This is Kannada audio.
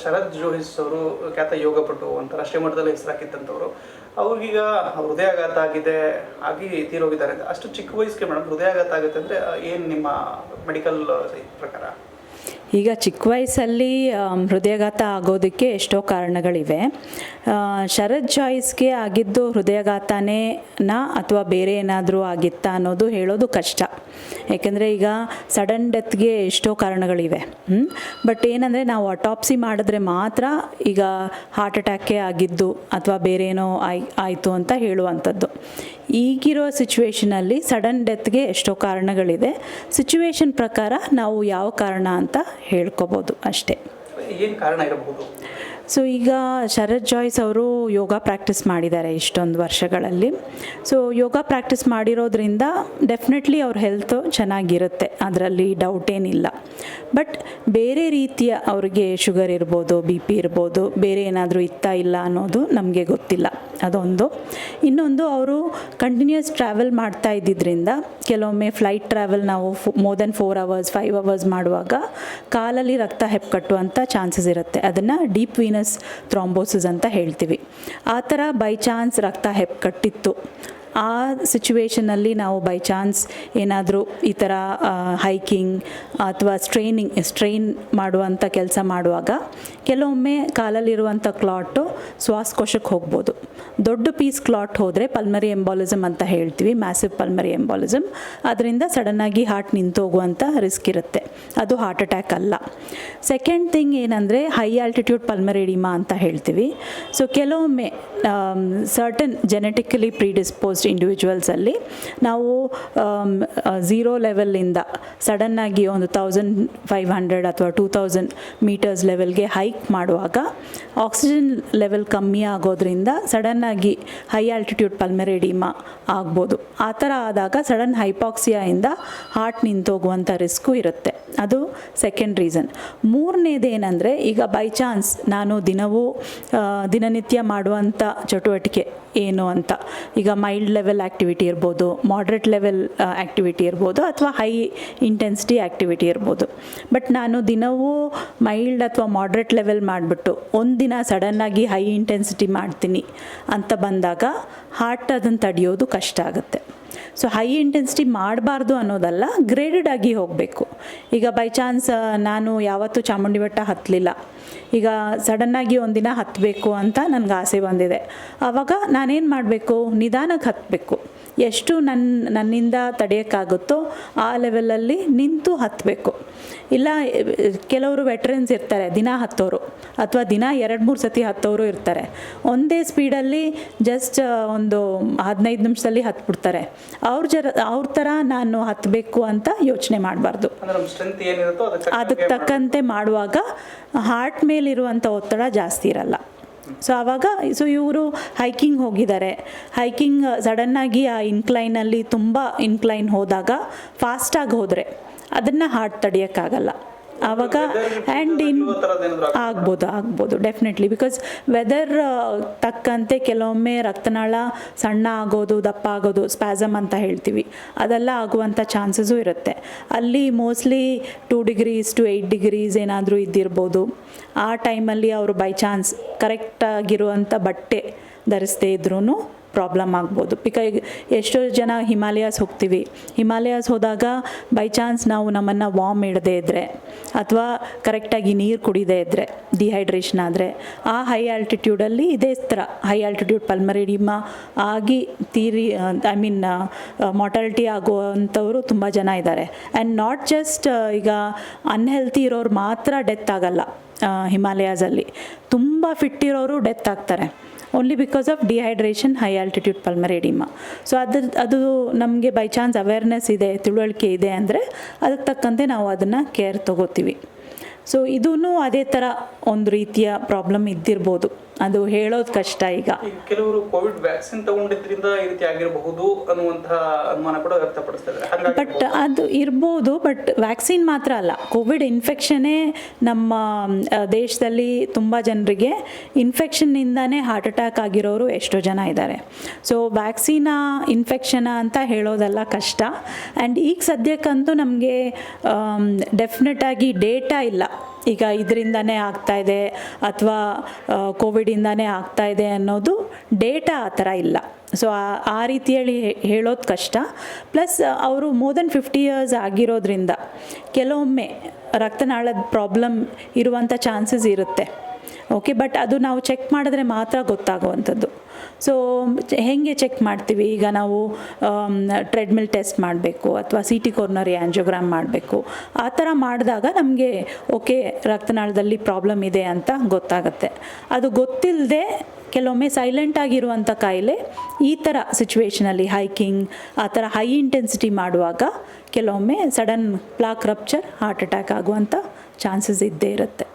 ಶರದ್ ಜೋಹಿಸ್ ಅವರು ಖ್ಯಾತ ಯೋಗಪಟು ಅಂತ ರಾಷ್ಟ್ರೀಯ ಮಟ್ಟದಲ್ಲಿ ಹೆಸರಾಕಿದ್ದಂಥವ್ರು. ಅವ್ರಿಗೀಗ ಹೃದಯಾಘಾತ ಆಗಿದೆ, ಆಗಿ ತೀರೋಗಿದ್ದಾರೆ. ಅಷ್ಟು ಚಿಕ್ಕ ವಯಸ್ಸಿಗೆ ಮೇಡಮ್, ಹೃದಯಾಘಾತ ಆಗುತ್ತೆ ಅಂದರೆ ಏನು ನಿಮ್ಮ ಮೆಡಿಕಲ್ ಪ್ರಕಾರ? ಈಗ ಚಿಕ್ಕ ವಯಸ್ಸಲ್ಲಿ ಹೃದಯಾಘಾತ ಆಗೋದಕ್ಕೆ ಎಷ್ಟೋ ಕಾರಣಗಳಿವೆ. ಶರದ್ ಜಾಯ್ಸ್ಗೆ ಆಗಿದ್ದು ಹೃದಯಾಘಾತನೇ ನಾ ಅಥವಾ ಬೇರೆ ಏನಾದರೂ ಆಗಿತ್ತಾ ಅನ್ನೋದು ಹೇಳೋದು ಕಷ್ಟ. ಏಕೆಂದರೆ ಈಗ ಸಡನ್ ಡೆತ್ಗೆ ಎಷ್ಟೋ ಕಾರಣಗಳಿವೆ. ಬಟ್ ಏನಂದರೆ ನಾವು ಅಟಾಪ್ಸಿ ಮಾಡಿದ್ರೆ ಮಾತ್ರ ಈಗ ಹಾರ್ಟ್ ಅಟ್ಯಾಕೇ ಆಗಿದ್ದು ಅಥವಾ ಬೇರೆ ಏನೋ ಆಯ್, ಆಯಿತು ಅಂತ ಹೇಳುವಂಥದ್ದು. ಈಗಿರೋ ಸಿಚುವೇಷನಲ್ಲಿ ಸಡನ್ ಡೆತ್ಗೆ ಎಷ್ಟೋ ಕಾರಣಗಳಿದೆ. ಸಿಚುವೇಶನ್ ಪ್ರಕಾರ ನಾವು ಯಾವ ಕಾರಣ ಅಂತ ಹೇಳ್ಕೊಬೋದು ಅಷ್ಟೇ. ಏನು ಕಾರಣ ಇರಬಹುದು? ಸೊ ಈಗ ಶರತ್ ಜಾಯ್ಸ್ ಅವರು ಯೋಗ ಪ್ರಾಕ್ಟೀಸ್ ಮಾಡಿದ್ದಾರೆ ಇಷ್ಟೊಂದು ವರ್ಷಗಳಲ್ಲಿ. ಸೊ ಯೋಗ ಪ್ರಾಕ್ಟೀಸ್ ಮಾಡಿರೋದ್ರಿಂದ ಡೆಫಿನೆಟ್ಲಿ ಅವ್ರ ಹೆಲ್ತ್ ಚೆನ್ನಾಗಿರುತ್ತೆ. ಅದರಲ್ಲಿ ಡೌಟ್ ಏನಿಲ್ಲ. ಬಟ್ ಬೇರೆ ರೀತಿಯ ಅವ್ರಿಗೆ ಶುಗರ್ ಇರ್ಬೋದು ಬಿ ಪಿ ಇರ್ಬೋದು, ಬೇರೆ ಏನಾದರೂ ಇತ್ತಾ ಇಲ್ಲ ಅನ್ನೋದು ನಮಗೆ ಗೊತ್ತಿಲ್ಲ. ಅದೊಂದು. ಇನ್ನೊಂದು, ಅವರು ಕಂಟಿನ್ಯೂಸ್ ಟ್ರಾವೆಲ್ ಮಾಡ್ತಾ ಇದ್ದಿದ್ದರಿಂದ ಕೆಲವೊಮ್ಮೆ ಫ್ಲೈಟ್ ಟ್ರಾವೆಲ್ ನಾವು more than four hours five hours ಮಾಡುವಾಗ ಕಾಲಲ್ಲಿ ರಕ್ತ ಹೆಪ್ಪುಕಟ್ಟುವಂಥ ಚಾನ್ಸಸ್ ಇರುತ್ತೆ. ಅದನ್ನು ಡೀಪ್ ವೀನಸ್ ಥ್ರಾಂಬೋಸಿಸ್ ಅಂತ ಹೇಳ್ತೀವಿ. ಆ ಥರ ಬೈ ಚಾನ್ಸ್ ರಕ್ತ ಹೆಪ್ಪುಕಟ್ಟಿತ್ತು ಆ ಸಿಚುವೇಷನಲ್ಲಿ ನಾವು ಬೈ ಚಾನ್ಸ್ ಏನಾದರೂ ಈ ಥರ ಹೈಕಿಂಗ್ ಅಥವಾ ಸ್ಟ್ರೈನಿಂಗ್ ಸ್ಟ್ರೈನ್ ಮಾಡುವಂಥ ಕೆಲಸ ಮಾಡುವಾಗ ಕೆಲವೊಮ್ಮೆ ಕಾಲಲ್ಲಿರುವಂಥ ಕ್ಲಾಟು ಶ್ವಾಸಕೋಶಕ್ಕೆ ಹೋಗ್ಬೋದು. ದೊಡ್ಡ ಪೀಸ್ ಕ್ಲಾಟ್ ಹೋದರೆ ಪಲ್ಮರಿ ಎಂಬಾಲಿಸಮ್ ಅಂತ ಹೇಳ್ತೀವಿ ಮ್ಯಾಸಿವ್ ಪಲ್ಮರಿ ಎಂಬಾಲಿಸಮ್ ಅದರಿಂದ ಸಡನ್ನಾಗಿ ಹಾರ್ಟ್ ನಿಂತೋಗುವಂಥ ರಿಸ್ಕ್ ಇರುತ್ತೆ. ಅದು ಹಾರ್ಟ್ ಅಟ್ಯಾಕ್ ಅಲ್ಲ. ಸೆಕೆಂಡ್ ಥಿಂಗ್ ಏನಂದರೆ ಹೈ ಆಲ್ಟಿಟ್ಯೂಡ್ ಪಲ್ಮರಿಡಿಮಾ ಅಂತ ಹೇಳ್ತೀವಿ. ಸೊ ಕೆಲವೊಮ್ಮೆ ಸರ್ಟನ್ ಜೆನೆಟಿಕಲಿ ಪ್ರೀಡಿಸ್ಪೋಸ್ಡ್ ಇಂಡಿವಿಜುವಲ್ಸಲ್ಲಿ ನಾವು ಝೀರೋ ಲೆವೆಲಿಂದ ಸಡನ್ನಾಗಿ ಒಂದು ತೌಸಂಡ್ ಫೈವ್ ಹಂಡ್ರೆಡ್ ಅಥವಾ ಟೂ ತೌಸಂಡ್ ಮೀಟರ್ಸ್ ಲೆವೆಲ್ಗೆ ಹೈಕ್ ಮಾಡುವಾಗ ಆಕ್ಸಿಜನ್ ಲೆವೆಲ್ ಕಮ್ಮಿ ಆಗೋದ್ರಿಂದ ಸಡನ್ನಾಗಿ ಹೈ ಆಲ್ಟಿಟ್ಯೂಡ್ ಪಲ್ಮೆರೆಡಿಮಾ ಆಗ್ಬೋದು. ಆ ಥರ ಆದಾಗ ಸಡನ್ ಹೈಪಾಕ್ಸಿಯಾಯಿಂದ ಹಾರ್ಟ್ ನಿಂತೋಗುವಂಥ ರಿಸ್ಕು ಇರುತ್ತೆ. ಅದು ಸೆಕೆಂಡ್ ರೀಸನ್ ಮೂರನೇದೇನೆಂದರೆ ಈಗ ಬೈ ಚಾನ್ಸ್ ನಾನು ದಿನವೂ ದಿನನಿತ್ಯ ಮಾಡುವಂಥ ಚಟುವಟಿಕೆ ಏನು ಅಂತ. ಈಗ ಮೈಲ್ಡ್ ಲೆವೆಲ್ ಆ್ಯಕ್ಟಿವಿಟಿ ಇರ್ಬೋದು ಮಾಡ್ರೇಟ್ ಲೆವೆಲ್ ಆ್ಯಕ್ಟಿವಿಟಿ ಇರ್ಬೋದು ಅಥವಾ ಹೈ ಇಂಟೆನ್ಸಿಟಿ ಆ್ಯಕ್ಟಿವಿಟಿ ಇರ್ಬೋದು. ಬಟ್ ನಾನು ದಿನವೂ ಮೈಲ್ಡ್ ಅಥವಾ ಮಾಡ್ರೇಟ್ ಲೆವೆಲ್ ಮಾಡಿಬಿಟ್ಟು ಒಂದಿನ ಸಡನ್ನಾಗಿ ಹೈ ಇಂಟೆನ್ಸಿಟಿ ಮಾಡ್ತೀನಿ ಅಂತ ಬಂದಾಗ ಹಾರ್ಟ್ ಅದನ್ನು ತಡೆಯೋದು ಕಷ್ಟ ಆಗುತ್ತೆ. ಸೊ ಹೈ ಇಂಟೆನ್ಸಿಟಿ ಮಾಡಬಾರ್ದು ಅನ್ನೋದಲ್ಲ ಗ್ರೇಡೆಡ್ ಆಗಿ ಹೋಗಬೇಕು. ಈಗ ಬೈ ಚಾನ್ಸ್ ನಾನು ಯಾವತ್ತೂ ಚಾಮುಂಡಿ ಬೆಟ್ಟ ಹತ್ತಲಿಲ್ಲ ಈಗ ಸಡನ್ನಾಗಿ ಒಂದಿನ ಹತ್ತಬೇಕು ಅಂತ ನನಗೆ ಆಸೆ ಬಂದಿದೆ. ಆವಾಗ ನಾನೇನು ಮಾಡಬೇಕು? ನಿಧಾನಕ್ಕೆ ಹತ್ತಬೇಕು ಎಷ್ಟು ನನ್ನ ನನ್ನಿಂದ ತಡೆಯೋಕ್ಕಾಗುತ್ತೋ ಆ ಲೆವೆಲಲ್ಲಿ ನಿಂತು ಹತ್ತಬೇಕು ಇಲ್ಲ ಕೆಲವರು ವೆಟ್ರನ್ಸ್ ಇರ್ತಾರೆ ದಿನ ಹತ್ತೋರು ಅಥವಾ ದಿನ ಎರಡು ಮೂರು ಸತಿ ಹತ್ತೋರು ಇರ್ತಾರೆ. ಒಂದೇ ಸ್ಪೀಡಲ್ಲಿ ಜಸ್ಟ್ ಒಂದು ಹದಿನೈದು ನಿಮಿಷದಲ್ಲಿ ಹತ್ಬಿಡ್ತಾರೆ. ಅವ್ರ ಜರ ಅವ್ರ ಥರ ನಾನು ಹತ್ತಬೇಕು ಅಂತ ಯೋಚನೆ ಮಾಡಬಾರ್ದು. ಅದಕ್ಕೆ ತಕ್ಕಂತೆ ಮಾಡುವಾಗ ಹಾರ್ಟ್ ಮೇಲಿರುವಂಥ ಒತ್ತಡ ಜಾಸ್ತಿ ಇರಲ್ಲ. ಸೊ ಆವಾಗ ಸೊ ಇವರು ಹೈಕಿಂಗ್ ಹೋಗಿದ್ದಾರೆ. ಹೈಕಿಂಗ್ ಸಡನ್ನಾಗಿ ಆ ಇನ್ಕ್ಲೈನಲ್ಲಿ ತುಂಬ ಇನ್ಕ್ಲೈನ್ ಹೋದಾಗ ಫಾಸ್ಟಾಗಿ ಹೋದರೆ, ಅದನ್ನು ಹಾರ್ಟ್ ತಡೆಯೋಕ್ಕಾಗಲ್ಲ. ಆವಾಗ ಆ್ಯಂಡ್ ಇನ್ ಆಗ್ಬೋದು ಆಗ್ಬೋದು ಡೆಫಿನೆಟ್ಲಿ ಬಿಕಾಸ್ ವೆದರ್ ತಕ್ಕಂತೆ ಕೆಲವೊಮ್ಮೆ ರಕ್ತನಾಳ ಸಣ್ಣ ಆಗೋದು ದಪ್ಪ ಆಗೋದು ಸ್ಪ್ಯಾಸಮ್ ಅಂತ ಹೇಳ್ತೀವಿ. ಅದೆಲ್ಲ ಆಗುವಂಥ ಚಾನ್ಸಸ್ಸು ಇರುತ್ತೆ. ಅಲ್ಲಿ mostly two degrees to eight degrees ಏನಾದರೂ ಇದ್ದಿರ್ಬೋದು. ಆ ಟೈಮಲ್ಲಿ ಅವರು ಬೈ ಚಾನ್ಸ್ ಕರೆಕ್ಟಾಗಿರುವಂಥ ಬಟ್ಟೆ ಧರಿಸದೇ ಇದ್ರೂ ಪ್ರಾಬ್ಲಮ್ ಆಗ್ಬೋದು. ಬಿಕಾ ಎಷ್ಟೋ ಜನ ಹಿಮಾಲಯಾಸ್ ಹೋಗ್ತೀವಿ. ಹಿಮಾಲಯಾಸ್ ಹೋದಾಗ ಬೈ ಚಾನ್ಸ್ ನಾವು ನಮ್ಮನ್ನು ವಾಮ್ ಇಡದೇ ಇದ್ದರೆ ಅಥವಾ ಕರೆಕ್ಟಾಗಿ ನೀರು ಕುಡಿದೇ ಇದ್ದರೆ ಡಿಹೈಡ್ರೇಷನ್ ಆದರೆ, ಆ ಹೈ ಆಲ್ಟಿಟ್ಯೂಡಲ್ಲಿ ಇದೇ ಥರ ಹೈ ಆಲ್ಟಿಟ್ಯೂಡ್ ಪಲ್ಮರಿಡಿಮಾ ಆಗಿ ತೀರಿ ಐ ಮೀನ್ ಮಾರ್ಟಾಲಿಟಿ ಆಗುವಂಥವರು ತುಂಬ ಜನ ಇದ್ದಾರೆ. ಆ್ಯಂಡ್ ನಾಟ್ ಜಸ್ಟ್ ಈಗ ಅನ್ಹೆಲ್ತಿ ಇರೋರು ಮಾತ್ರ ಡೆತ್ ಆಗಲ್ಲ ಹಿಮಾಲಯಾಸಲ್ಲಿ ತುಂಬ ಫಿಟ್ ಇರೋರು ಡೆತ್ ಆಗ್ತಾರೆ. Only because of dehydration high altitude pulmonary edema so ಅದ್ರ ಅದು ನಮಗೆ ಬೈ ಚಾನ್ಸ್ ಅವೇರ್ನೆಸ್ ಇದೆ, ತಿಳುವಳಿಕೆ ಇದೆ ಅಂದರೆ ಅದಕ್ಕೆ ತಕ್ಕಂತೆ ನಾವು ಅದನ್ನು ಕೇರ್ ತಗೋತೀವಿ. ಸೊ ಇದೂ ಅದೇ ಥರ ಒಂದು ರೀತಿಯ ಪ್ರಾಬ್ಲಮ್ ಇದ್ದಿರ್ಬೋದು. ಅದು ಹೇಳೋದು ಕಷ್ಟ ಈಗ. ಕೆಲವರು ಕೋವಿಡ್ ವ್ಯಾಕ್ಸಿನ್ ತಗೊಂಡಿದ್ರಿಂದ ಈ ರೀತಿ ಆಗಿರಬಹುದು ಅನ್ನುವಂತಹ ಅನುಮಾನ ಕೂಡ ವ್ಯಕ್ತಪಡಿಸ್ತಾ ಹಾಗಾಗಿ ಬಟ್ ಅದು ಇರ್ಬೋದು ಬಟ್ ವ್ಯಾಕ್ಸಿನ್ ಮಾತ್ರ ಅಲ್ಲ. ಕೋವಿಡ್ ಇನ್ಫೆಕ್ಷನ್ನೇ ನಮ್ಮ ದೇಶದಲ್ಲಿ ತುಂಬ ಜನರಿಗೆ ಇನ್ಫೆಕ್ಷನ್ನಿಂದನೇ ಹಾರ್ಟ್ ಅಟ್ಯಾಕ್ ಆಗಿರೋರು ಎಷ್ಟೋ ಜನ ಇದ್ದಾರೆ. ಸೊ ವ್ಯಾಕ್ಸಿನ ಇನ್ಫೆಕ್ಷನ ಅಂತ ಹೇಳೋದೆಲ್ಲ ಕಷ್ಟ. ಆ್ಯಂಡ್ ಈಗ ಸದ್ಯಕ್ಕಂತೂ ನಮಗೆ ಡೆಫಿನೆಟಾಗಿ ಡೇಟಾ ಇಲ್ಲ. ಈಗ ಇದರಿಂದನೇ ಆಗ್ತಾ ಇದೆ ಅಥವಾ ಕೋವಿಡಿಂದನೇ ಆಗ್ತಾ ಇದೆ ಅನ್ನೋದು ಡೇಟಾ ಆ ಥರ ಇಲ್ಲ. ಸೊ, ಆ ರೀತಿಯಲ್ಲಿ ಹೇಳೋದು ಕಷ್ಟ. ಪ್ಲಸ್, ಅವರು ಮೋರ್ ದೆನ್ ಫಿಫ್ಟಿ ಇಯರ್ಸ್ ಆಗಿರೋದ್ರಿಂದ ಕೆಲವೊಮ್ಮೆ ರಕ್ತನಾಳದ ಪ್ರಾಬ್ಲಮ್ ಇರುವಂಥ ಚಾನ್ಸಸ್ ಇರುತ್ತೆ. ಓಕೆ, ಬಟ್ ಅದು ನಾವು ಚೆಕ್ ಮಾಡಿದ್ರೆ ಮಾತ್ರ ಗೊತ್ತಾಗುವಂಥದ್ದು. ಸೊ ಹೇಗೆ ಚೆಕ್ ಮಾಡ್ತೀವಿ? ಈಗ ನಾವು ಟ್ರೆಡ್ಮಿಲ್ ಟೆಸ್ಟ್ ಮಾಡಬೇಕು ಅಥವಾ ಸಿ ಟಿ ಕಾರ್ನರಿ ಆ್ಯಂಜೋಗ್ರಾಮ್ ಮಾಡಬೇಕು. ಆ ಥರ ಮಾಡಿದಾಗ ನಮಗೆ ಓಕೆ ರಕ್ತನಾಳದಲ್ಲಿ ಪ್ರಾಬ್ಲಮ್ ಇದೆ ಅಂತ ಗೊತ್ತಾಗುತ್ತೆ. ಅದು ಗೊತ್ತಿಲ್ಲದೆ ಕೆಲವೊಮ್ಮೆ ಸೈಲೆಂಟ್ ಆಗಿರುವಂಥ ಕಾಯಿಲೆ, ಈ ಥರ ಸಿಚುವೇಷನಲ್ಲಿ ಹೈಕಿಂಗ್ ಆ ಥರ ಹೈ ಇಂಟೆನ್ಸಿಟಿ ಮಾಡುವಾಗ ಕೆಲವೊಮ್ಮೆ sudden plaque rupture heart attack ಆಗುವಂಥ ಚಾನ್ಸಸ್ ಇದ್ದೇ ಇರುತ್ತೆ.